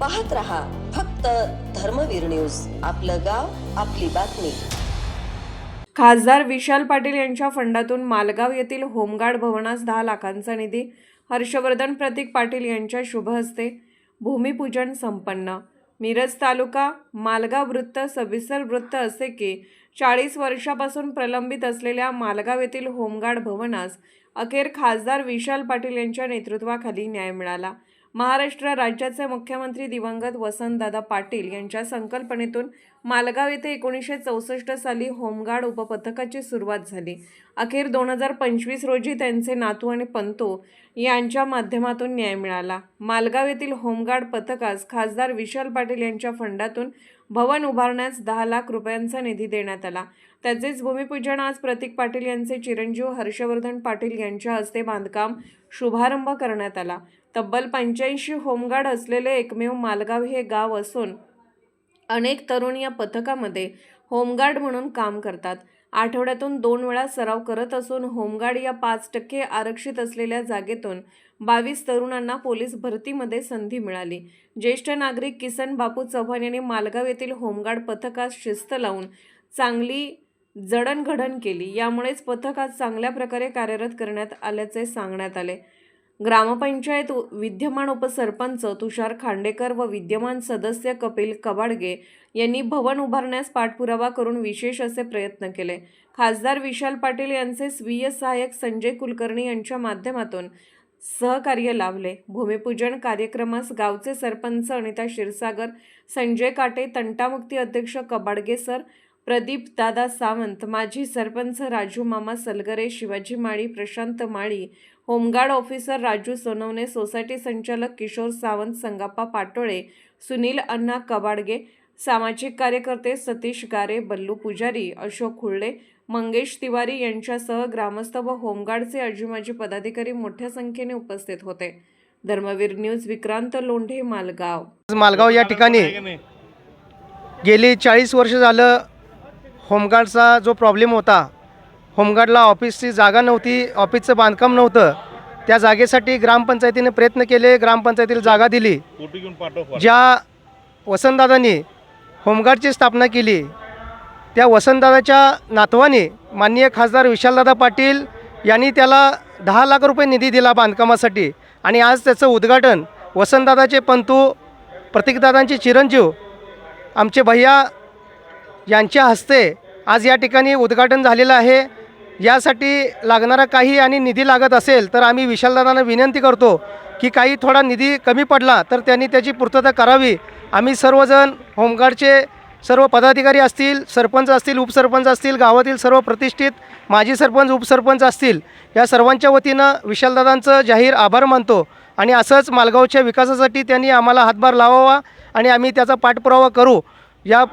पाहत रहा फक्त धर्मवीर न्यूज. आपलं गाव आपली बातमी. खासदार विशाल पाटील यांच्या फंडातून मालगाव येथील होमगार्ड भवनास दहा लाखांचा निधी हर्षवर्धन प्रतीक पाटील यांच्या शुभ हस्ते भूमिपूजन संपन्न. मिरज तालुका मालगाव वृत्त सविस्तर वृत्त असे की चाळीस वर्षापासून प्रलंबित असलेल्या मालगाव येथील होमगार्ड भवनास अखेर खासदार विशाल पाटील यांच्या नेतृत्वाखाली न्याय मिळाला. महाराष्ट्र राज्याचे मुख्यमंत्री दिवंगत वसंतदादा पाटील यांच्या संकल्पनेतून मालगाव येथे एकोणीसशे चौसष्ट साली होमगार्ड उपपथकाची सुरुवात झाली. अखेर दोन हजार पंचवीस रोजी त्यांचे नातू आणि पंतो यांच्या माध्यमातून न्याय मिळाला. मालगाव येथील होमगार्ड पथकास खासदार विशाल पाटील यांच्या फंडातून भवन उभारण्यास दहा लाख रुपयांचा निधी देण्यात आला. त्याचेच भूमिपूजन आज प्रतीक पाटील यांचे चिरंजीव हर्षवर्धन पाटील यांच्या हस्ते बांधकाम शुभारंभ करण्यात आला. तब्बल पंच्याऐंशी होमगार्ड असलेले एकमेव मालगाव हे गाव असून अनेक तरुण या पथकामध्ये होमगार्ड म्हणून काम करतात. आठवड्यातून दोन वेळा सराव करत असून होमगार्ड या पाच टक्के आरक्षित असलेल्या जागेतून बावीस तरुणांना पोलीस भरतीमध्ये संधी मिळाली. ज्येष्ठ नागरिक किसन बापू चव्हाण यांनी मालगाव येथील होमगार्ड पथकास शिस्त लावून चांगली जडणघडण केली. यामुळेच पथक आज चांगल्या प्रकारे कार्यरत करण्यात आल्याचे सांगण्यात आले. ग्रामपंचायत उ- विद्यमान उपसरपंच तुषार खांडेकर व विद्यमान सदस्य कपिल कबाडगे यांनी भवन उभारण्यास पाठपुरावा करून विशेष असे प्रयत्न केले. खासदार विशाल पाटील यांचे स्वीय सहाय्यक संजय कुलकर्णी यांच्या माध्यमातून सहकार्य लाभले. भूमिपूजन कार्यक्रमास गावचे सरपंच अनिता क्षीरसागर संजय काटे तंटामुक्ती अध्यक्ष कबाडगे सर प्रदीप दादा सावंत माजी sarpanch Raju Mama Salgare Shivaji Mali Prashant Mali home guard officer Raju Sonawane society संचालक किशोर सावंत संगाप्पा पाटोळे सुनील अण्णा कबाडगे सामाजिक कार्यकर्ते सतीश गारे बल्लू पुजारी अशोक हुळ्ळे मंगेश तिवारी यांच्यासह ग्रामस्थ व होमगार्डचे आजीमाजी पदाधिकारी मोठ्या संख्येने उपस्थित होते. धर्मवीर न्यूज विक्रांत लोंढे मालगाव. मालगाव या ठिकाणी गेली चाळीस वर्ष झालं होमगार्डचा जो प्रॉब्लेम होता होमगार्डला ऑफिसची जागा नव्हती ऑफिसचं बांधकाम नव्हतं त्या जागेसाठी ग्रामपंचायतीने प्रयत्न केले ग्रामपंचायतीला जागा दिली. ज्या वसंतदादांनी होमगार्डची स्थापना केली त्या वसंतदादाच्या नातवाने माननीय खासदार विशालदादा पाटील यांनी त्याला दहा लाख रुपये निधी दिला बांधकामासाठी. आणि आज त्याचं उद्घाटन वसंतदादाचे पंतू प्रतीकदादांचे चिरंजीव आमचे भैया यांच्या हस्ते आज या ठिकाणी उद्घाटन झालेलं आहे. यासाठी लागणारा काही आणि निधी लागत असेल तर आम्ही विशालदादांना विनंती करतो की काही थोडा निधी कमी पडला तर त्यांनी त्याची पूर्तता करावी. आम्ही सर्वजण होमगार्डचे सर्व पदाधिकारी असतील सरपंच असतील उपसरपंच असतील गावातील सर्व प्रतिष्ठित माजी सरपंच उपसरपंच असतील या सर्वांच्या वतीनं विशालदादांचं जाहीर आभार मानतो आणि असंच मालगावच्या विकासासाठी त्यांनी आम्हाला हातभार लावावा आणि आम्ही त्याचा पाठपुरावा करू. या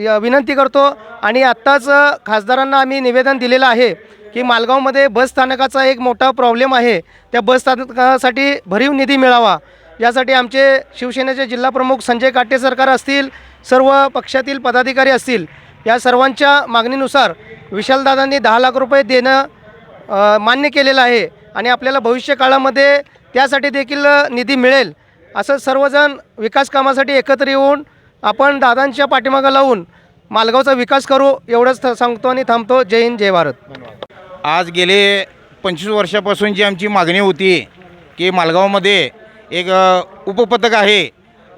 या विनंती करतो आणि आत्ताच खासदारांना आम्ही निवेदन दिलेलं आहे की मालगावमध्ये बस स्थानकाचा एक मोठा प्रॉब्लेम आहे. त्या बस स्थानकासाठी भरीव निधी मिळावा. यासाठी आमचे शिवसेनेचे जिल्हाप्रमुख संजय काटे सरकार असतील सर्व पक्षातील पदाधिकारी असतील या सर्वांच्या मागणीनुसार विशालदादांनी दहा लाख रुपये देणं मान्य केलेलं आहे आणि आपल्याला भविष्य काळामध्ये त्यासाठी देखील निधी मिळेल. असं सर्वजण विकास कामासाठी एकत्र येऊन आपण दादांच्या पाठीमागं लावून मालगावचा विकास करू एवढंच थ- सांगतो आणि थांबतो. जय हिंद जय भारत. आज गेले पंचवीस वर्षापासून जी आमची मागणी होती की मालगावमध्ये एक उपपथक आहे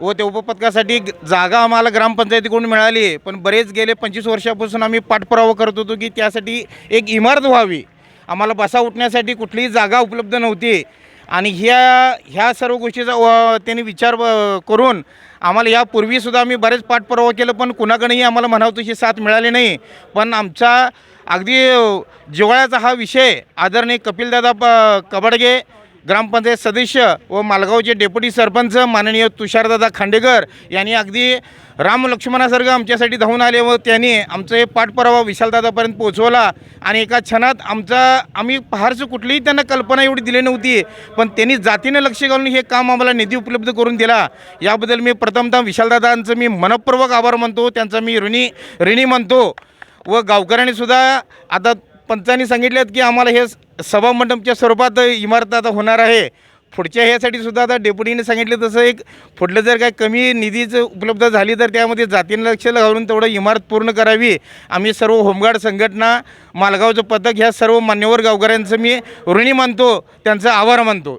व त्या उपपथकासाठी जागा आम्हाला ग्रामपंचायतीकडून मिळाली. पण बरेच गेले पंचवीस वर्षापासून आम्ही पाठपुरावा करत होतो की त्यासाठी एक इमारत व्हावी. आम्हाला बसा उठण्यासाठी कुठलीही जागा उपलब्ध नव्हती. आणि ह्या ह्या सर्व गोष्टीचा व त्यांनी विचार करून आम्हाला यापूर्वीसुद्धा आम्ही बरेच पाठपुरावा केलं पण कुणाकडेही आम्हाला म्हणावं तशी साथ मिळाली नाही. पण आमचा अगदी जिव्हाळ्याचा हा विषय आदरणीय कपिलदादा प कबडगे ग्रामपंचायत सदस्य व मालगावचे डेप्युटी सरपंच माननीय तुषारदादा खांडेकर यांनी अगदी राम लक्ष्मणासारखं आमच्यासाठी धावून आले व त्यांनी आमचं हे पाठपुरावा विशालदादापर्यंत पोहोचवला. आणि एका क्षणात आमचा आम्ही फारसं कुठलीही त्यांना कल्पना एवढी दिली नव्हती पण त्यांनी जातीने लक्ष घालून हे काम आम्हाला निधी उपलब्ध करून दिला. याबद्दल मी प्रथमतः विशालदादांचं मी मनपूर्वक आभार मानतो त्यांचा मी ऋणी ऋणी मानतो. व गावकऱ्यांनीसुद्धा आता पंचांनी सांगितलेत की आम्हाला हे सभामंडपच्या स्वरूपात इमारत आता होणार आहे. पुढच्या ह्यासाठी सुद्धा आता डेप्युटीने सांगितलं तसं एक पुढलं जर काय कमी निधीचं उपलब्ध झाली तर त्यामध्ये जातीनं लक्ष घालून तेवढं इमारत पूर्ण करावी. आम्ही सर्व होमगार्ड संघटना मालगावचं पथक ह्या सर्व मान्यवर गावकऱ्यांचं मी ऋणी मानतो त्यांचा आभार मानतो.